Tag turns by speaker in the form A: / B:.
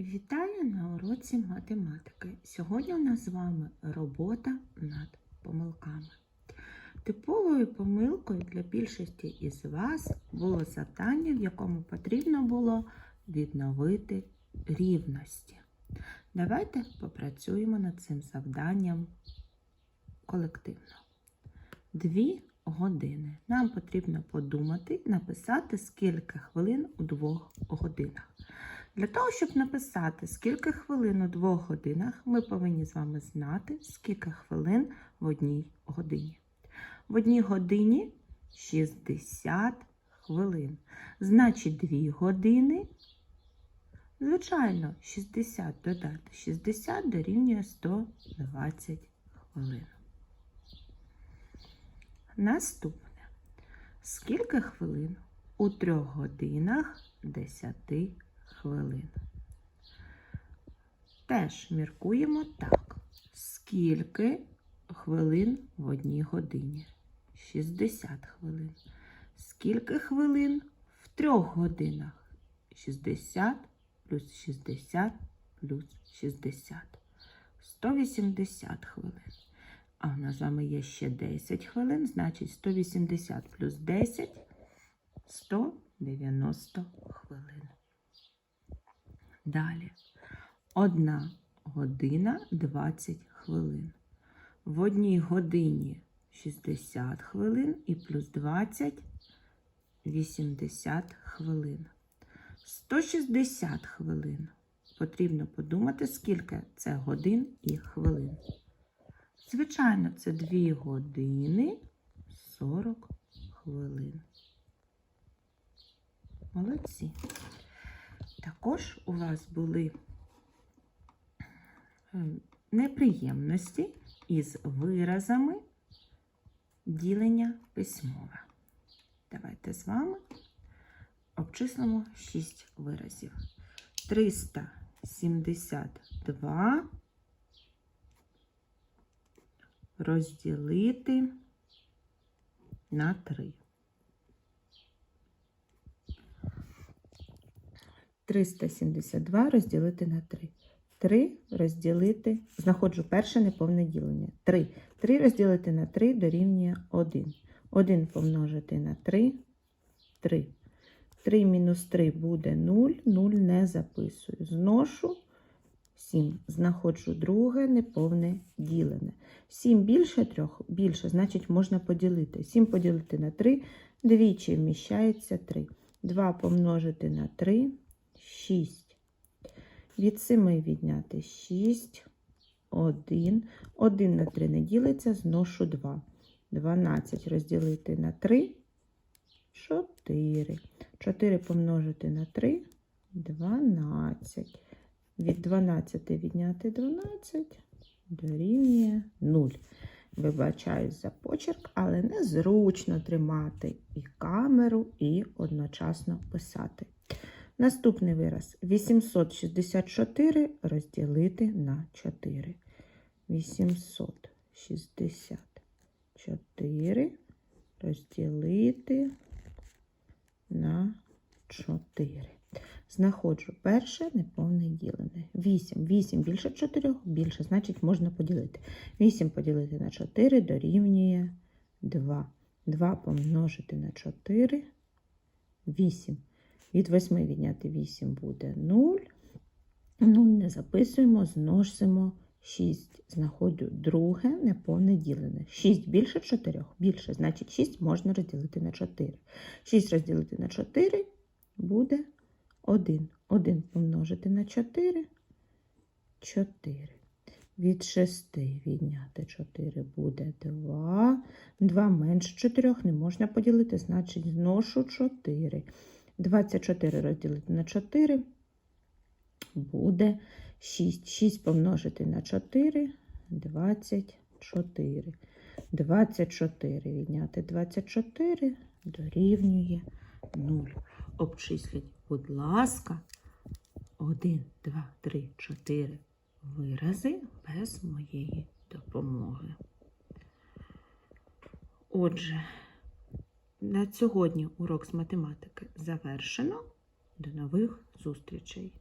A: Вітаю на уроці математики. Сьогодні у нас з вами робота над помилками. Типовою помилкою для більшості із вас було завдання, в якому потрібно було відновити рівності. Давайте попрацюємо над цим завданням колективно. Дві години. Нам потрібно подумати, написати, скільки хвилин у двох годинах. Для того, щоб написати, скільки хвилин у двох годинах, ми повинні з вами знати, скільки хвилин в одній годині. В одній годині 60 хвилин. Значить, 2 години. Звичайно, 60 додати 60 дорівнює 120 хвилин. Наступне. Скільки хвилин у трьох годинах 10 хвилин? Теж міркуємо так. Скільки хвилин в одній годині? 60 хвилин. Скільки хвилин в трьох годинах? 60 плюс 60 плюс 60. 180 хвилин. А в нас вами є ще 10 хвилин, значить 180 плюс 10 190 хвилин. Далі. Одна година 20 хвилин. В одній годині 60 хвилин і плюс 20 80 хвилин. 160 хвилин. Потрібно подумати, скільки це годин і хвилин. Звичайно, це 2 години 40 хвилин. Молодці. Також у вас були ем, неприємності із виразами ділення письмове. Давайте з вами обчислимо 6 виразів. 372 розділити на 3. 372 розділити на 3. 3 розділити, знаходжу перше неповне ділення. 3. 3 розділити на 3 дорівнює 1. 1 помножити на 3 3. 3 мінус 3 буде 0, 0 не записую. Зношу 7. Знаходжу друге неповне ділене. 7 більше 3, більше, значить можна поділити. 7 поділити на 3, двічі вміщається 3. 2 помножити на 3, 6. Від 7 відняти 6, 1. 1 на 3 не ділиться, зношу 2. 12 розділити на 3, 4. 4 помножити на 3, 12. Від 12 відняти 12 дорівнює 0. Вибачаюсь за почерк, але незручно тримати і камеру, і одночасно писати. Наступний вираз 864 розділити на 4. 864 розділити на 4. Знаходжу перше неповне ділене. 8. 8 більше 4, більше, значить можна поділити. 8 поділити на 4 дорівнює 2. 2 помножити на 4 8. Від 8 відняти 8 буде 0. 0 не записуємо, зносимо 6. Знаходжу друге неповне ділене. 6 більше 4, більше, значить 6 можна розділити на 4. 6 розділити на 4 буде 1. 1 помножити на 4 4. Від 6 відняти 4 буде 2. 2 менше 4 не можна поділити, значить зношу 4. 24 розділити на 4 буде 6. 6 помножити на 4 24. 24 відняти 24 дорівнює 0. Обчисліть, будь ласка, 1, 2, 3, 4 вирази без моєї допомоги. Отже, на сьогодні урок з математики завершено. До нових зустрічей!